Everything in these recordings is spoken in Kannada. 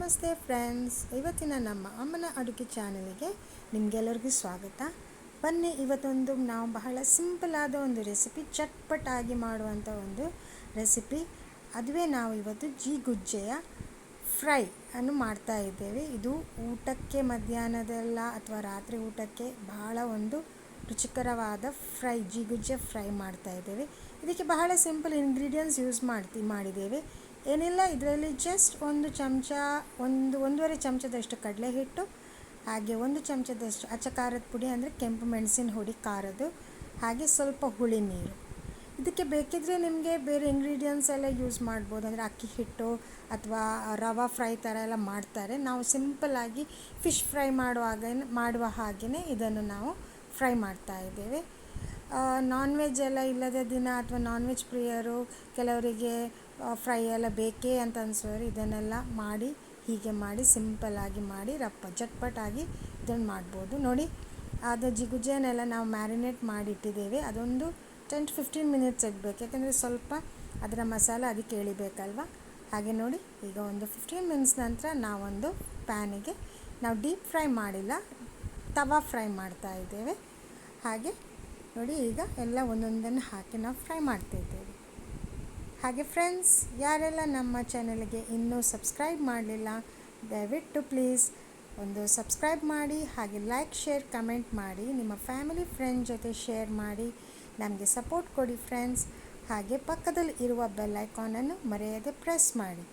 ನಮಸ್ತೆ ಫ್ರೆಂಡ್ಸ್, ಇವತ್ತಿನ ನಮ್ಮ ಅಮ್ಮನ ಅಡುಗೆ ಚಾನಲ್ಗೆ ನಿಮಗೆಲ್ಲರಿಗೂ ಸ್ವಾಗತ. ಬನ್ನಿ, ಇವತ್ತೊಂದು ನಾವು ಬಹಳ ಸಿಂಪಲ್ ಆದ ಒಂದು ರೆಸಿಪಿ ಚಟ್ಪಟಾಗಿ ಮಾಡುವಂಥ ಒಂದು ರೆಸಿಪಿ. ಅದುವೇ ನಾವು ಇವತ್ತು ಜಿ ಗುಜ್ಜೆಯ ಫ್ರೈ ಅನ್ನು ಮಾಡ್ತಾ ಇದ್ದೇವೆ. ಇದು ಊಟಕ್ಕೆ ಮಧ್ಯಾಹ್ನದಲ್ಲ ಅಥವಾ ರಾತ್ರಿ ಊಟಕ್ಕೆ ಬಹಳ ಒಂದು ರುಚಿಕರವಾದ ಫ್ರೈ ಜಿಗುಜ್ಜೆ ಫ್ರೈ ಮಾಡ್ತಾ ಇದ್ದೇವೆ. ಇದಕ್ಕೆ ಬಹಳ ಸಿಂಪಲ್ ಇಂಗ್ರೀಡಿಯೆಂಟ್ಸ್ ಯೂಸ್ ಮಾಡ್ತಿ, ಮಾಡಿದ್ದೇವೆ. ಏನಿಲ್ಲ, ಇದರಲ್ಲಿ ಜಸ್ಟ್ ಒಂದು ಚಮಚ, ಒಂದು, ಒಂದೂವರೆ ಚಮಚದಷ್ಟು ಕಡಲೆ ಹಿಟ್ಟು ಹಾಗೆ ಒಂದು ಚಮಚದಷ್ಟು ಅಚ್ಚ ಖಾರದ ಪುಡಿ ಅಂದರೆ ಕೆಂಪು ಮೆಣಸಿನ ಹುಡಿ, ಖಾರದ್ದು, ಹಾಗೆ ಸ್ವಲ್ಪ ಹುಳಿ ನೀರು. ಇದಕ್ಕೆ ಬೇಕಿದ್ರೆ ನಿಮಗೆ ಬೇರೆ ಇಂಗ್ರೀಡಿಯೆಂಟ್ಸ್ ಎಲ್ಲ ಯೂಸ್ ಮಾಡ್ಬೋದು. ಅಂದರೆ ಅಕ್ಕಿ ಹಿಟ್ಟು ಅಥವಾ ರವಾ ಫ್ರೈ ಥರ ಎಲ್ಲ ಮಾಡ್ತಾರೆ. ನಾವು ಸಿಂಪಲ್ಲಾಗಿ ಫಿಶ್ ಫ್ರೈ ಮಾಡುವಾಗ, ಮಾಡುವ ಹಾಗೆಯೇ ಇದನ್ನು ನಾವು ಫ್ರೈ ಮಾಡ್ತಾ ಇದ್ದೇವೆ. ನಾನ್ ವೆಜ್ ಎಲ್ಲ ಇಲ್ಲದ ದಿನ ಅಥವಾ ನಾನ್ ವೆಜ್ ಪ್ರಿಯರು, ಕೆಲವರಿಗೆ ಫ್ರೈ ಎಲ್ಲ ಬೇಕೇ ಅಂತ ಅನ್ಸೋರು. ಇದನ್ನೆಲ್ಲ ಮಾಡಿ, ಹೀಗೆ ಮಾಡಿ ಸಿಂಪಲ್ಲಾಗಿ ಮಾಡಿ, ರಪ್ಪ ಚಟ್ಪಟಾಗಿ ಇದನ್ನು ಮಾಡ್ಬೋದು. ನೋಡಿ, ಅದು ಜಿಗುಜೆನೆಲ್ಲ ನಾವು ಮ್ಯಾರಿನೇಟ್ ಮಾಡಿ ಇಟ್ಟಿದ್ದೇವೆ ಅದೊಂದು ಟೆನ್ ಟು ಫಿಫ್ಟೀನ್ ಮಿನಿಟ್ಸ್ ಇಡಬೇಕು ಯಾಕೆಂದರೆ ಸ್ವಲ್ಪ ಅದರ ಮಸಾಲ ಅದಕ್ಕೆ ಎಳಿಬೇಕಲ್ವ ಹಾಗೆ ನೋಡಿ, ಈಗ ಒಂದು ಫಿಫ್ಟೀನ್ ಮಿನಿಟ್ಸ್ ನಂತರ ನಾವೊಂದು ಪ್ಯಾನಿಗೆ ನಾವು ಡೀಪ್ ಫ್ರೈ ಮಾಡಿಲ್ಲ, ತವಾ ಫ್ರೈ ಮಾಡ್ತಾ ಇದ್ದೇವೆ. ಹಾಗೆ ನೋಡಿ, ಈಗ ಎಲ್ಲ ಒಂದೊಂದನ್ನು ಹಾಕಿ ನಾವು ಫ್ರೈ ಮಾಡ್ತಿದ್ದೇವೆ ಹಾಗೆ ಫ್ರೆಂಡ್ಸ್ ಯಾರೆಲ್ಲ ನಮ್ಮ ಚಾನಲ್ಗೆ ಇನ್ನೂ ಸಬ್ಸ್ಕ್ರೈಬ್ ಮಾಡಲಿಲ್ಲ, ದಯವಿಟ್ಟು ಪ್ಲೀಸ್ ಒಂದು ಸಬ್ಸ್ಕ್ರೈಬ್ ಮಾಡಿ, ಹಾಗೆ ಲೈಕ್ ಶೇರ್ ಕಮೆಂಟ್ ಮಾಡಿ, ನಿಮ್ಮ ಫ್ಯಾಮಿಲಿ ಫ್ರೆಂಡ್ ಜೊತೆ ಶೇರ್ ಮಾಡಿ, ನಮಗೆ ಸಪೋರ್ಟ್ ಕೊಡಿ ಫ್ರೆಂಡ್ಸ್ ಹಾಗೆ ಪಕ್ಕದಲ್ಲಿ ಇರುವ ಬೆಲ್ ಐಕಾನನ್ನು ಮರೆಯದೆ ಪ್ರೆಸ್ ಮಾಡಿ.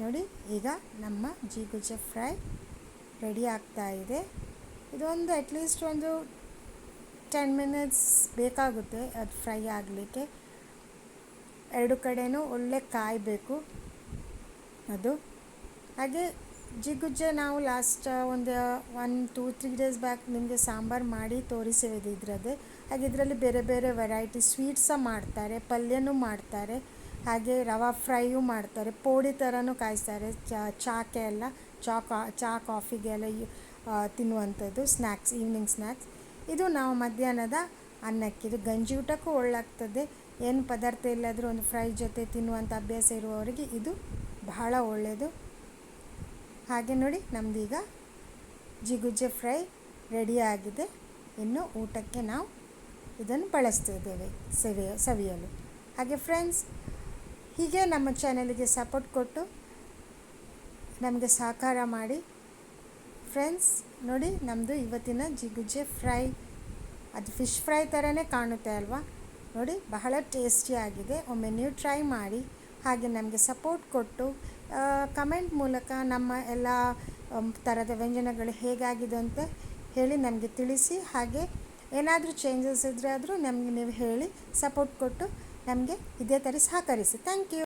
ನೋಡಿ, ಈಗ ನಮ್ಮ ಜೀಗುಜೆ ಫ್ರೈ ರೆಡಿ ಆಗ್ತಾ ಇದೆ. ಇದೊಂದು ಅಟ್ಲೀಸ್ಟ್ ಒಂದು ಟೆನ್ ಮಿನಿಟ್ಸ್ ಬೇಕಾಗುತ್ತೆ, ಅದು ಫ್ರೈ ಆಗಲಿಕ್ಕೆ. ಎರಡು ಕಡೆಯೂ ಒಳ್ಳೆ ಕಾಯಬೇಕು. ಅದು. ಹಾಗೆ ಜಿಗುಜ್ಜೆ ನಾವು ಲಾಸ್ಟ್ ಒಂದು one two three days back ನಿಮಗೆ ಸಾಂಬಾರು ಮಾಡಿ ತೋರಿಸಿರೋದು ಇದರದ್ದೇ ಹಾಗೆ ಇದರಲ್ಲಿ ಬೇರೆ ಬೇರೆ ವೆರೈಟಿ ಸ್ವೀಟ್ಸ ಮಾಡ್ತಾರೆ, ಪಲ್ಯನೂ ಮಾಡ್ತಾರೆ, ಹಾಗೆ ರವಾ ಫ್ರೈಯೂ ಮಾಡ್ತಾರೆ, ಪೋಡಿ ಥರನೂ ಕಾಯಿಸ್ತಾರೆ ಚಾಕೆ ಎಲ್ಲ ಚಾ ಕಾ ಚಾ ಕಾಫಿಗೆಲ್ಲ ತಿನ್ನುವಂಥದ್ದು ಸ್ನ್ಯಾಕ್ಸ್ ಈವ್ನಿಂಗ್ ಸ್ನ್ಯಾಕ್ಸ್ ಇದು ನಾವು ಮಧ್ಯಾಹ್ನದ ಅನ್ನಕ್ಕೆ. ಇದು ಗಂಜಿ ಊಟಕ್ಕೂ ಒಳ್ಳಾಗ್ತದೆ. ಏನು ಪದಾರ್ಥ ಇಲ್ಲಾದರೂ ಒಂದು ಫ್ರೈ ಜೊತೆ ತಿನ್ನುವಂಥ ಅಭ್ಯಾಸ ಇರುವವರಿಗೆ ಇದು ಬಹಳ ಒಳ್ಳೆಯದು ಹಾಗೆ ನೋಡಿ ನಮ್ದೀಗ ಜಿಗುಜ್ಜೆ ಫ್ರೈ ರೆಡಿಯಾಗಿದೆ ಇನ್ನು ಊಟಕ್ಕೆ ನಾವು ಇದನ್ನು ಬಳಸ್ತಿದ್ದೇವೆ ಸವಿಯ, ಸವಿಯಲು. ಹಾಗೆ ಫ್ರೆಂಡ್ಸ್ ಹೀಗೆ ನಮ್ಮ ಚಾನಲಿಗೆ ಸಪೋರ್ಟ್ ಕೊಟ್ಟು ನಮಗೆ ಸಹಕಾರ ಮಾಡಿ. ಫ್ರೆಂಡ್ಸ್ ನೋಡಿ ನಮ್ಮದು ಇವತ್ತಿನ ಜಿಗುಜ್ಜೆ ಫ್ರೈ ಅದು ಫಿಶ್ ಫ್ರೈ ಥರನೇ ಕಾಣುತ್ತೆ ಅಲ್ವಾ? ನೋಡಿ, ಬಹಳ ಟೇಸ್ಟಿಯಾಗಿದೆ ಒಮ್ಮೆ ನೀವು ಟ್ರೈ ಮಾಡಿ, ಹಾಗೆ ನಮಗೆ ಸಪೋರ್ಟ್ ಕೊಟ್ಟು ಕಮೆಂಟ್ ಮೂಲಕ ನಮ್ಮ ಎಲ್ಲ ಥರದ ವ್ಯಂಜನಗಳು ಹೇಗಾಗಿದೆ ಅಂತ ಹೇಳಿ ನಮಗೆ ತಿಳಿಸಿ, ಹಾಗೆ ಏನಾದರೂ ಚೇಂಜಸ್ ಇದ್ದರೆ ಆದರೂ ನಮಗೆ ನೀವು ಹೇಳಿ ಸಪೋರ್ಟ್ ಕೊಟ್ಟು ನಮಗೆ ಇದೇ ಥರ ಸಹಕರಿಸಿ. Thank you